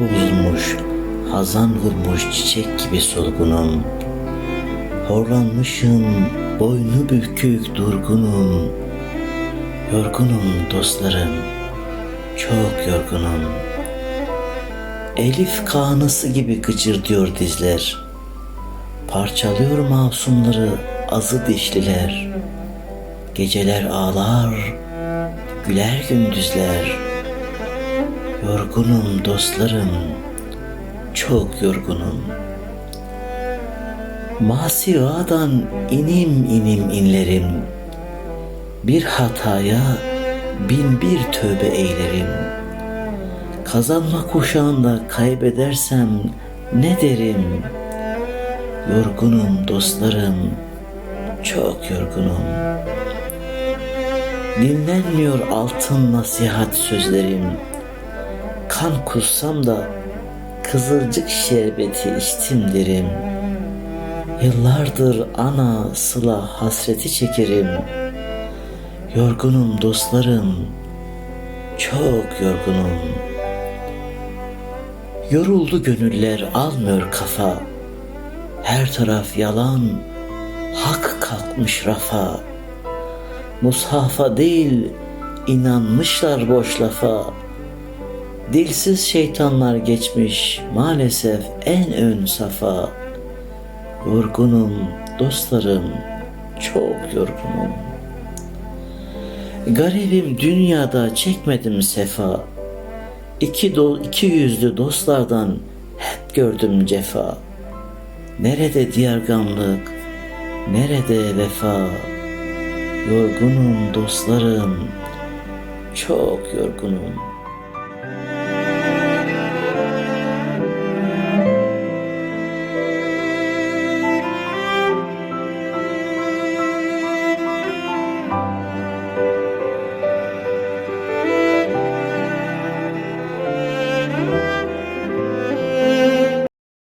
bozulmuş, hazan vurmuş çiçek gibi solgunum. Horlanmışım, boynu bükük durgunum. Yorgunum dostlarım, çok yorgunum. Elif kanısı gibi gıcırdıyor dizler. Parçalıyor masumları azı dişliler. Geceler ağlar, güler gündüzler. Yorgunum dostlarım, çok yorgunum. Masivadan inim inim inlerim. Bir hataya bin bir tövbe eylerim. Kazanma kuşağında kaybedersem ne derim? Yorgunum dostlarım, çok yorgunum. Dinlenmiyor altın nasihat sözlerim. Kan kussam da kızılcık şerbeti içtim derim. Yıllardır ana sıla hasreti çekerim. Yorgunum dostlarım, çok yorgunum. Yoruldu gönüller almıyor kafa. Her taraf yalan, hak kalkmış rafa. Mushafa değil, inanmışlar boş lafa. Dilsiz şeytanlar geçmiş maalesef en ön safa. Yorgunum dostlarım, çok yorgunum. Garibim dünyada çekmedim sefa. İki, do, iki yüzlü dostlardan hep gördüm cefa. Nerede diyargamlık, nerede vefa? Yorgunum dostlarım, çok yorgunum.